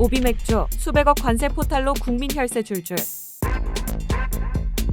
오비맥주 수백억 관세 포탈로 국민 혈세 줄줄.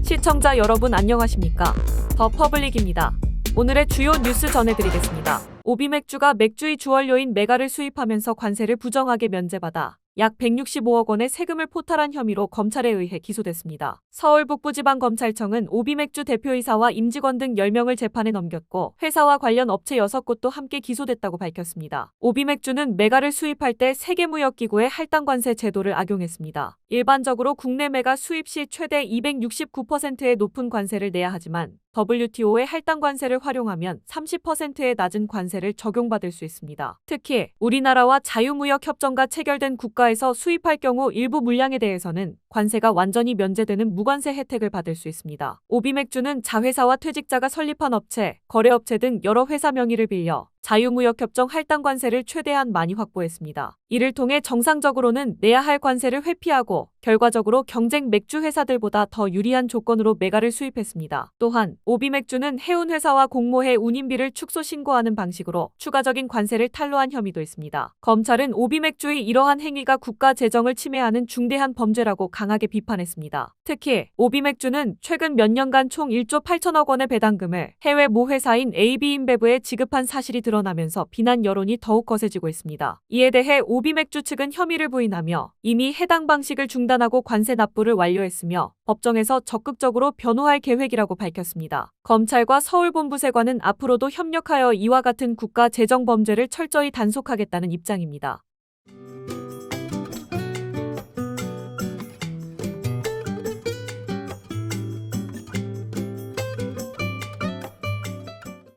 시청자 여러분 안녕하십니까? 더 퍼블릭입니다. 오늘의 주요 뉴스 전해드리겠습니다. 오비맥주가 맥주의 주원료인 메가를 수입하면서 관세를 부정하게 면제받아 약 165억 원의 세금을 포탈한 혐의로 검찰에 의해 기소됐습니다. 서울 북부지방검찰청은 오비맥주 대표이사와 임직원 등 10명을 재판에 넘겼고 회사와 관련 업체 6곳도 함께 기소됐다고 밝혔습니다. 오비맥주는 메가를 수입할 때 세계무역기구의 할당관세 제도를 악용했습니다. 일반적으로 국내 메가 수입 시 최대 269%의 높은 관세를 내야 하지만 WTO의 할당 관세를 활용하면 30%의 낮은 관세를 적용받을 수 있습니다. 특히 우리나라와 자유무역 협정과 체결된 국가에서 수입할 경우 일부 물량에 대해서는 관세가 완전히 면제되는 무관세 혜택을 받을 수 있습니다. 오비맥주는 자회사와 퇴직자가 설립한 업체, 거래업체 등 여러 회사 명의를 빌려 자유무역협정 할당 관세를 최대한 많이 확보했습니다. 이를 통해 정상적으로는 내야 할 관세를 회피하고 결과적으로 경쟁 맥주 회사들보다 더 유리한 조건으로 메가를 수입했습니다. 또한 오비 맥주는 해운 회사와 공모해 운임비를 축소 신고하는 방식으로 추가적인 관세를 탈루한 혐의도 있습니다. 검찰은 오비 맥주의 이러한 행위가 국가 재정을 침해하는 중대한 범죄라고 강하게 비판했습니다. 특히 오비 맥주는 최근 몇 년간 총 1조 8천억 원의 배당금을 해외 모 회사인 AB인베브에 지급한 사실이 드러 나면서 비난 여론이 더욱 거세지고 있습니다. 이에 대해 오비맥주 측은 혐의를 부인하며 이미 해당 방식을 중단하고 관세 납부를 완료했으며 법정에서 적극적으로 변호할 계획이라고 밝혔습니다. 검찰과 서울본부세관은 앞으로도 협력하여 이와 같은 국가 재정 범죄를 철저히 단속하겠다는 입장입니다.